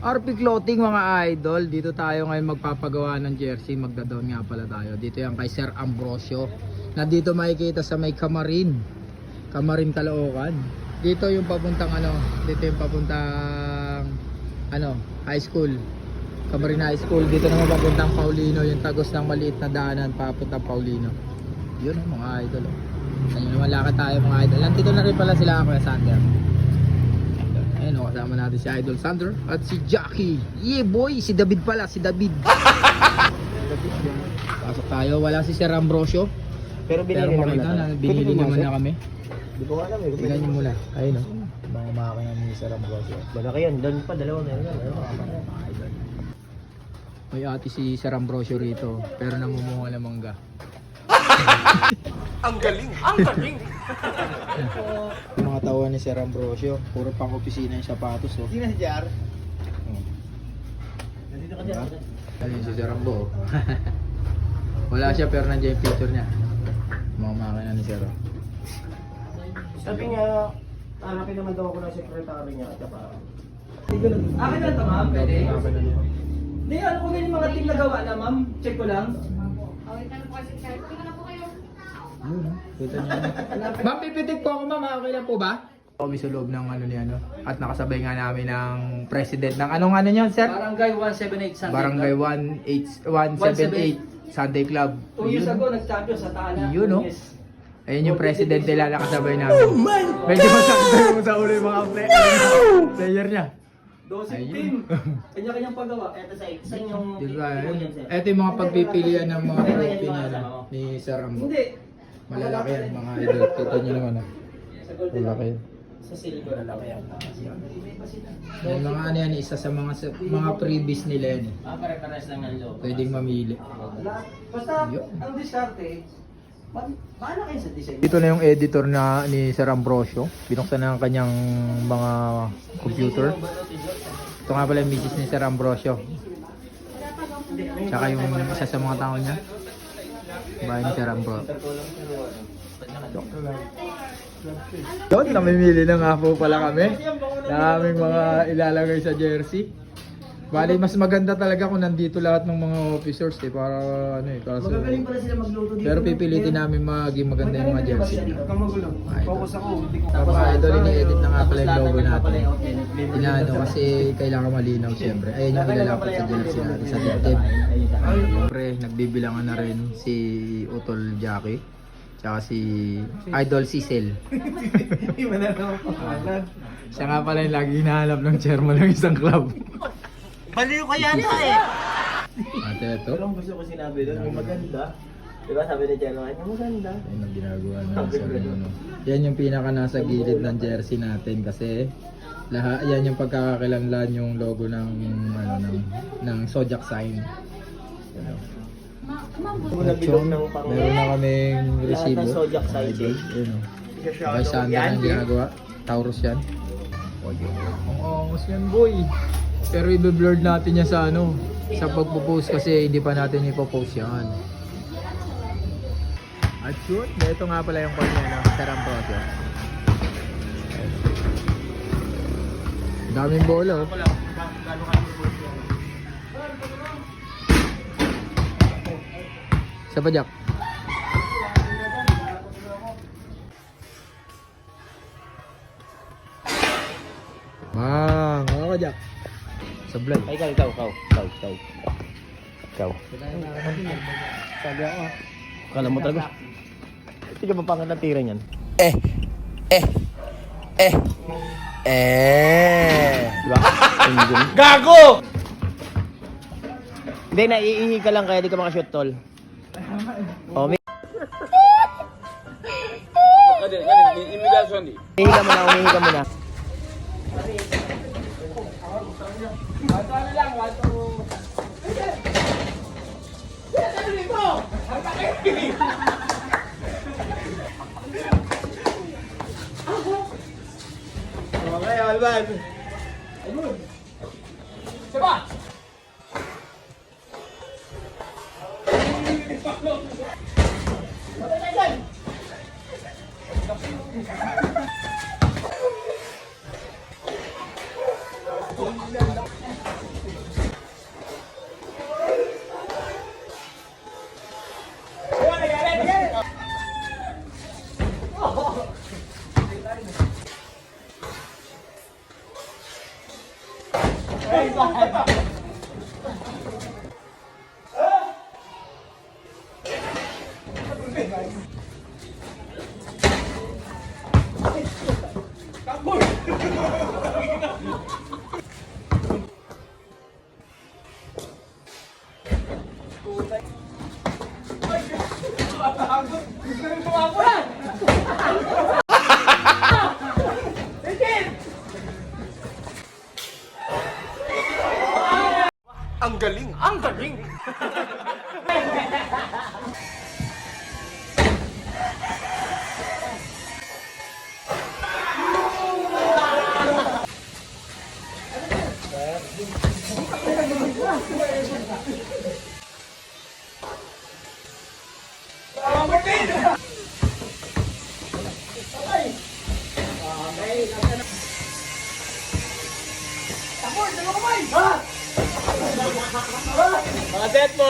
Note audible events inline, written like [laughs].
RP Clothing mga idol, dito tayo ngayon magpapagawa ng jersey, magdadon nga pala tayo. Dito yan kay Sir Ambrosio. Na dito makikita sa may Kamarin. Kamarin Caloocan. Dito yung papuntang ano, dito yung papuntang ano, high school. Kamarin High School. Dito naman papuntang Paulino, yung tagos ng maliit na daanan papuntang Paulino. Yun mga idol. Oh. Ayun naman lakad tayo mga idol. Nandito na rin pala sila Kuya Sander. Ayun o, kasama natin si Idol Sander at si Jackie. Yeah boy, si David pala, si David. [laughs] Pasok tayo, wala si Sir Ambrosio. Pero Pero binili naman makita na. na, binili naman na kami. Hindi ko alam eh. Tingnan nyo muna. Ayun o. Mga makakaya ni Sir Ambrosio. Malaki yan. Doon pa, dalawa meron na. May ate si Sir Ambrosio rito, pero namumunga ng mangga. Ang galing! Ang galing! Yung mga tawa ni Sir Ambrosio, puro pang opisina yung sapatos oh. Sino si Jar? Oh. Nandito ka Diba? dyan. Ayun si Sir Ambo. oh. [laughs] Wala siya pero nandiyan yung picture niya. Mga makina ni Sir. oh. Sabi niya, hanapin naman daw ako ng sekretary niya. Tsaka, Akin na ito, ma'am. Pwede? Hindi, ano kung ganyan mga team na gawa na, ma'am? Check ko lang. Yun. Kita niyo. [laughs] Ma'am, pipitik po ako ma'am. Okay lang po ba? Kami sa loob ng ano ni ano. At nakasabay nga namin ng president ng anong ano niyo, sir? Barangay 178 Sunday Barangay Club. 18178 Sunday Club. Two years Yun. ago, nag-champion sa Taala. Yun, no? Ayun yung president nila nakasabay namin. Oh my Medyo masakit mo sa ulo yung mga play player niya. Dosing Ayun. team. [laughs] Kanya-kanyang paggawa. eto sa, sa inyong Diba? Ito yung mga pagpipilian ng mga trophy ni Sir Ambo. Hindi. Malalaki yan mga idol. Kita nyo naman ah. Malalaki yan. Sa na lang yan. Yung mga ano yan, isa sa mga sa- mga freebies nila yan. eh. Ah, pare-pares lang ng loob. Pwedeng mamili. Lahat. Basta, Yun. ang diskarte, ma- kayo sa design. Dito na yung editor na ni Sir Ambrosio. Binuksan na ang kanyang mga computer. Ito nga pala yung misis ni Sir Ambrosio. Tsaka yung isa sa mga tao niya. Sir Ambrosio. Doon, namimili na nga po pala kami. ng mga ilalagay sa jersey. Bali, mas maganda talaga kung nandito lahat ng mga officers eh, para ano eh, kaso... Magagaling pala sila magluto dito. Pero pipilitin namin maging maganda yung mga jersey. Kang magulo. Focus ako. Tapos idol, ini-edit na nga pala yung logo natin. Inaano Inaano kasi kailangan malinaw siyempre. Ayun yung ilalapit sa jersey natin sa dibdib. Siyempre, nagbibilangan na rin si Utol Jackie. Tsaka si Idol Cecil. [laughs] Siya nga pala yung lagi hinahanap ng chairman ng isang club. [laughs] Baliw ka yata eh. Ate, ito. Pero ang gusto ko sinabi doon, yung maganda. Diba sabi ni Jello, ay maganda. Ayun ang ginagawa ng Sir ano. Yan yung pinaka nasa gilid ng jersey natin kasi lahat yan yung pagkakakilanlan yung logo ng ano ng ng Zodiac sign. Ano. Kung nabilog ng pang... Meron na kaming Lahat resibo. ng Zodiac sign, Idol. Yun o. Kay Sandra ang ginagawa. Taurus yan. Ang angas yan boy. Pero i-blurred natin yan sa ano. Sa pagpo-post kasi hindi pa natin ipopost yan. At yun, ito nga pala yung call niya ng Sarang Proto. Daming bola oh. Sa pa Jack? Bang! Ako Jack. Sa vlog. Ay, ikaw, ikaw, ikaw, ikaw, ikaw. Ikaw. Sabi ako ah. Kala mo talaga. Hindi ka mapangat na tira niyan. Eh! Eh! Eh! Eh! Diba? [laughs] Gago! Hindi, naiihi ka lang kaya di ka makashoot tol. Oh, may... Umihi ka muna, umihi ka muna. Okay, Alban. Ay, tumatakot! Gusto rin tumakot! Ang galing! Ang galing! Mga set mo!